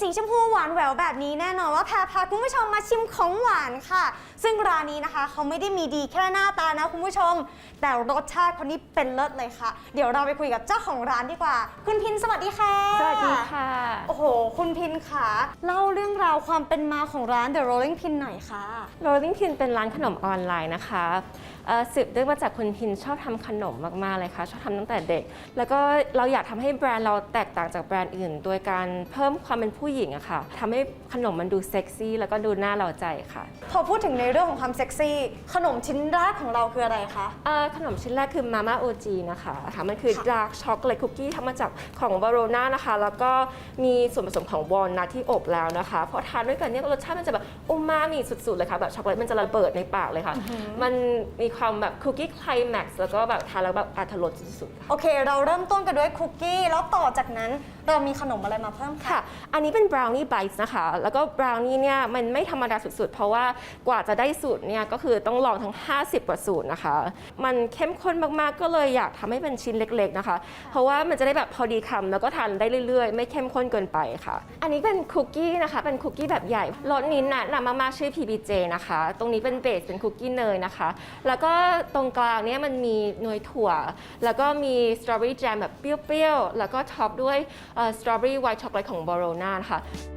สีชมพูหวานแบบนี้แน่นอนว่าแพรพาคุณผู้ชมมาชิมของหวานค่ะ ซึ่งร้านนี้นะคะเขาไม่ได้มีดีแค่หน้าตานะคุณผู้ชม แต่รสชาติคนนี้เป็นเลิศเลยค่ะ เดี๋ยวเราไปคุยกับเจ้าของร้านดีกว่า คุณพินสวัสดีค่ะ สวัสดีค่ะ โอ้โห คุณพินค่ะเล่าเรื่องราวความเป็นมาของร้าน The Rolling Pin หน่อยค่ะ Rolling Pin เป็นร้านขนมออนไลน์นะคะเอ่อสืบเนื่องมาจากคุณพินชอบทำขนมมากๆเลยค่ะ ชอบทำตั้งแต่เด็ก แล้วก็เราอยากทำให้แบรนด์เราแตกต่างจากแบรนด์อื่น โดยการเพิ่มความเป็นผู้หญิงอะค่ะทำให้ขนมมันดูเซ็กซี่แล้วก็ดูน่าเราใจค่ะพอพูดถึงในเรื่องของความเซ็กซี่ขนมชิ้นแรกของเราคืออะไรคะ เอ่อขนมชิ้นแรกคือมาม่าโอจีนะคะค่ะมันคือค่ะดาร์กช็อกโกแลตคุกกี้ทำมาจากของบาโรนานะคะ แล้วก็มีส่วนผสมของวอลนัทที่อบแล้วนะคะพอทานด้วยกันเนี่ยรสชาติมันจะแบบอูมามิสุดๆเลยค่ะแบบช็อกโกแลตมันจะระเบิดในปากเลยค่ะ มันมีความแบบคุกกี้ไคลแม็กซ์แล้วก็แบบทานแล้วแบบอรรถรสสุดๆค่ะ โอเค เราเริ่มต้นกันด้วยคุกกี้ แล้วต่อจากนั้น เรามีขนมอะไรมาเพิ่มคะค่ะ อันนี้เป็นบราวนี่ไบต์นะคะ แล้วก็บราวนี่เนี่ยมันไม่ธรรมดาสุดๆ เพราะว่ากว่าจะได้สูตรเนี่ยก็คือต้องลองทั้ง 50กว่าสูตรนะคะ มันเข้มข้นมากๆ ก็เลยอยากทำให้เป็นชิ้นเล็กๆนะคะ เพราะว่ามันจะได้แบบพอดีคำแล้วก็ทานได้เรื่อยๆ ไม่เข้มข้นเกินไปค่ะ อันนี้เป็นคุกกี้นะคะ เป็นคุกกี้แบบใหญ่ รสนี้แนะนำมากๆชื่อ PBJ นะคะ ตรงนี้เป็นเบสเป็นคุกกี้เนยนะคะ แล้วก็ตรงกลางเนี่ยมันมีเนยถั่ว แล้วก็มีสตรอเบอรี่แจมแบบเปรี้ยวๆ แล้วก็ท็อปด้วยสตรอเบอรี่ไวท์ช็อกโกแลตของบอโรนาค่ะคะ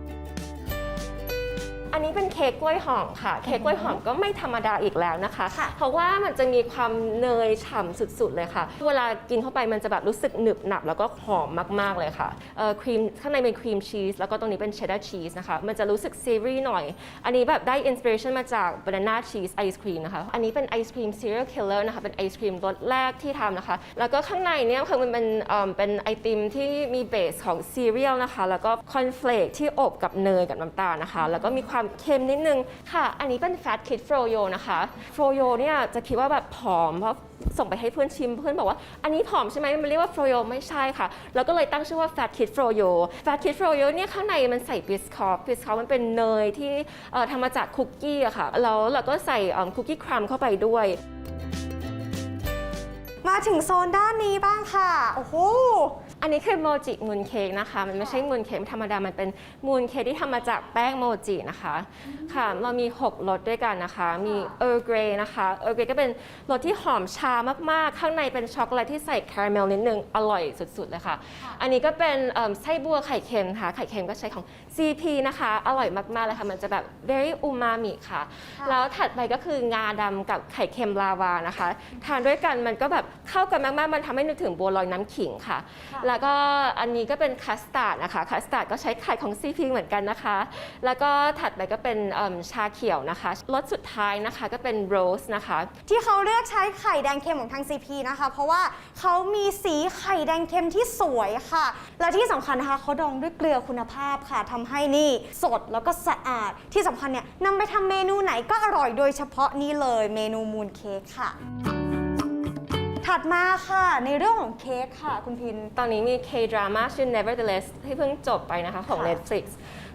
นนี้เป็นเค้กกล้วยหอมค่ะ เค้กกล้วยหอมก็ไม่ธรรมดาอีกแล้วนะคะค่ะเพราะว่ามันจะมีความเนยฉ่ำสุดๆเลยค่ะ เวลากินเข้าไปมันจะแบบรู้สึกหนึบหนับแล้วก็หอมมากๆเลยค่ะเอ่อครีมข้างในเป็นครีมชีสแล้วก็ตรงนี้เป็นเชดดาร์ชีสนะคะ มันจะรู้สึกซีรีส์หน่อย อันนี้แบบได้อินสปิเรชันมาจากบานาน่าชีสไอศครีมนะคะ อันนี้เป็นไอศครีมซีเรียลคิลเลอร์นะคะ เป็นไอศครีมรสแรกที่ทำนะคะ แล้วก็ข้างในเนี่ยคือมันเป็นเอิ่มเป็นไอติมที่มีเบสของซีเรียลนะคะ แล้วก็คอนเฟลกที่อบกับเนยกับน้ำตาลนะคะ แล้วก็มีความเค็มนิดนึงค่ะ อันนี้เป็น Fat Kid Froyo นะคะโฟโยเนี่ยจะคิดว่าแบบผอมเพราะส่งไปให้เพื่อนชิมเพื่อนบอกว่าอันนี้ผอมใช่ไหมมันเรียกว่า Froyo ไม่ใช่ค่ะ แล้วก็เลยตั้งชื่อว่า Fat Kid Froyo Fat Kid Froyo เนี่ยข้างในมันใส่บิสคอฟบิสคอฟมันเป็นเนยที่ทำมาจากคุกกี้อะค่ะแล้วเราก็ใส่คุกกี้ครัมเข้าไปด้วยมาถึงโซนด้านนี้บ้างค่ะ โอ้โห อันนี้คือโมจิมูนเค้กนะคะ มันไม่ใช่มูนเค้กธรรมดา มันเป็นมูนเค้กที่ทำมาจากแป้งโมจินะคะ ค่ะ เรามี 6รสด้วยกันนะคะ มีเออร์เกรนะคะ เออร์เกรก็เป็นรสที่หอมชามากๆ ข้างในเป็นช็อกโกแลตที่ใส่คาราเมลนิดนึง อร่อยสุดๆเลยค่ะ อันนี้ก็เป็นเอิ่มไส้บัวไข่เค็มค่ะ ไข่เค็มก็ใช้ของ CP นะคะ อร่อยมากๆเลยค่ะ มันจะแบบ very umami ค่ะค่ะแล้วถัดไปก็คืองาดำกับไข่เค็มลาวานะคะ ทานด้วยกันมันก็แบบเข้ากันมากๆ มันทำให้นึกถึงบัวลอยน้ำขิงค่ะแล้วก็อันนี้ก็เป็นคัสตาร์ดนะคะคัสตาร์ดก็ใช้ไข่ของ CP เหมือนกันนะคะ แล้วก็ถัดไปก็เป็นชาเขียวนะคะรสสุดท้ายนะคะก็เป็นโรสนะคะ ที่เขาเลือกใช้ไข่แดงเค็มของทาง CP นะคะ เพราะว่าเขามีสีไข่แดงเค็มที่สวยค่ะ และที่สำคัญนะคะเขาดองด้วยเกลือคุณภาพค่ะทำให้นี่สดแล้วก็สะอาดที่สำคัญเนี่ยนำไปทำเมนูไหนก็อร่อยโดยเฉพาะนี่เลยเมนูมูนเค้กค่ะ ถัดมาค่ะ ในเรื่องของเค้กค่ะ คุณพิน ตอนนี้มี K-drama ชื่อ Nevertheless ที่เพิ่งจบไปนะคะของ ค่ะ Netflix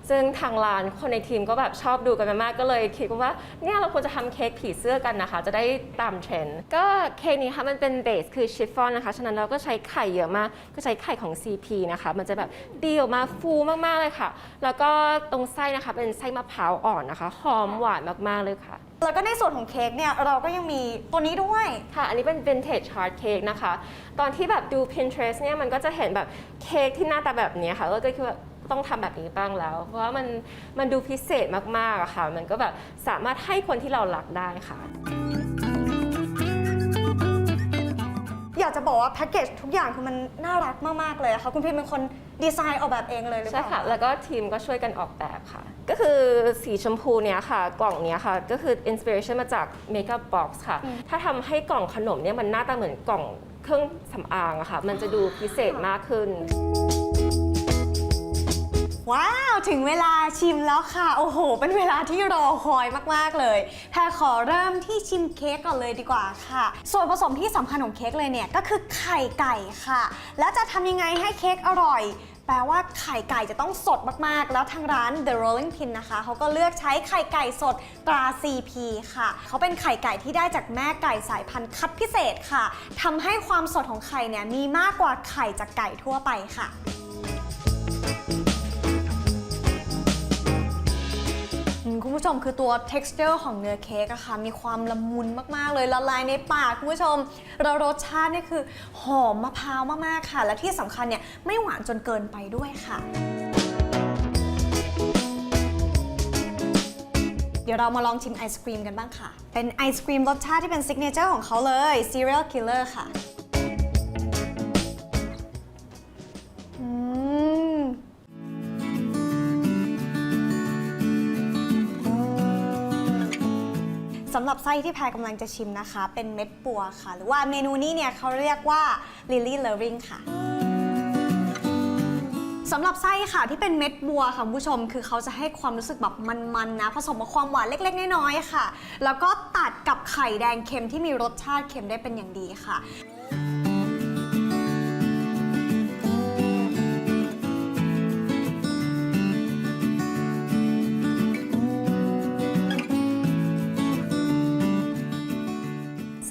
ซึ่งทางร้านคนในทีมก็แบบชอบดูกันมากๆก็เลยคิดว่าเนี่ยเราควรจะทำเค้กผีเสื้อกันนะคะ จะได้ตามเทรนด์ก็เค้กนี้ค่ะมันเป็นเบสคือชิฟฟ่อนนะคะ ฉะนั้นเราก็ใช้ไข่เยอะมาก ก็ใช้ไข่ของ CP นะคะ มันจะแบบดีออกมาฟูมากๆเลยค่ะ แล้วก็ตรงไส้นะคะเป็นไส้มะพร้าวอ่อนนะคะหอมหวานมากๆเลยค่ะแล้วก็ในส่วนของเค้กเนี่ยเราก็ยังมีตัวนี้ด้วยค่ะ อันนี้เป็น vintage hard cake นะคะ ตอนที่แบบดู Pinterest เนี่ยมันก็จะเห็นแบบเค้กที่หน้าตาแบบนี้ค่ะแล้วก็คิดว่า ต้องทำแบบนี้บ้างแล้ว เพราะว่ามันมันดูพิเศษมากๆอะค่ะ มันก็แบบสามารถให้คนที่เรารักได้ค่ะ อยากจะบอกว่าแพ็กเกจทุกอย่างคือมันน่ารักมากๆเลยอะค่ะ คุณพิมเป็นคนดีไซน์ออกแบบเองเลยหรือเปใช่ล่าค่ะ แล้วก็ทีมก็ช่วยกันออกแบบค่ะ ก็คือสีชมพูเนี้ยค่ะ กล่องเนี้ยค่ะ ก็คืออินสปิเรชันมาจาก Makeup Box ค่ะ ถ้าทำให้กล่องขนมเนี่ยมันหน้าตาเหมือนกล่องเครื่องสำอางอะค่ะ มันจะดูพิเศษมากขึ้น ว้าว ถึงเวลาชิมแล้วค่ะ โอ้โห เป็นเวลาที่รอคอยมาก ๆ เลยแพรขอเริ่มที่ชิมเค้กก่อนเลยดีกว่าค่ะ ส่วนผสมที่สำคัญของเค้กเลยเนี่ย ก็คือไข่ไก่ค่ะ แล้วจะทำยังไงให้เค้กอร่อย แปลว่าไข่ไก่จะต้องสดมาก ๆ แล้วทางร้าน The Rolling Pin นะคะ เขาก็เลือกใช้ไข่ไก่สดตรา CP ค่ะ เขาเป็นไข่ไก่ที่ได้จากแม่ไก่สายพันธุ์คัดพิเศษค่ะทำให้ความสดของไข่เนี่ยมีมากกว่าไข่จากไก่ทั่วไปค่ะ ผู้ชมคือตัว texture ของเนื้อเค้กอะค่ะ มีความละมุนมากๆ เลยละลายในปากคุณผู้ชม แล้วรสชาตินี่คือหอมมะพร้าวมากๆค่ะ และที่สำคัญเนี่ยไม่หวานจนเกินไปด้วยค่ะ เดี๋ยวเรามาลองชิมไอศครีมกันบ้างค่ะ เป็นไอศครีมรสชาติที่เป็นซิกเนเจอร์ของเขาเลย Serial Killer ค่ะำหรับไส้ที่แพรกำลังจะชิมนะคะ เป็นเม็ดปัวค่ะ หรือว่าเมนูนี้เนี่ยเขาเรียกว่า Lily Loving ค่ะสำหรับไส้ค่ะที่เป็นเม็ดบัวค่ะคุณผู้ชม คือเขาจะให้ความรู้สึกแบบมันๆนะ ผสมกับความหวานเล็ก ๆ น้อยๆค่ะ แล้วก็ตัดกับไข่แดงเค็มที่มีรสชาติเค็มได้เป็นอย่างดีค่ะ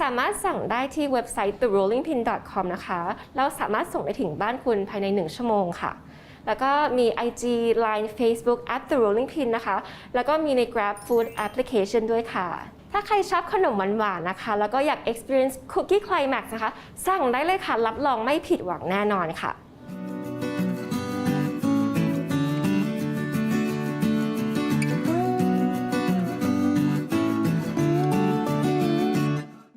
สามารถสั่งได้ที่เว็บไซต์ therollingpin.com นะคะ แล้วสามารถส่งไปถึงบ้านคุณภายใน 1 ชั่วโมงค่ะ แล้วก็มี IG Line Facebook at the rolling pin นะคะ แล้วก็มีใน Grab Food Application ด้วยค่ะ ถ้าใครชอบขนมหวานๆนะคะ แล้วก็อยาก experience cookie climax นะคะ สั่งได้เลยค่ะ รับรองไม่ผิดหวังแน่นอนค่ะ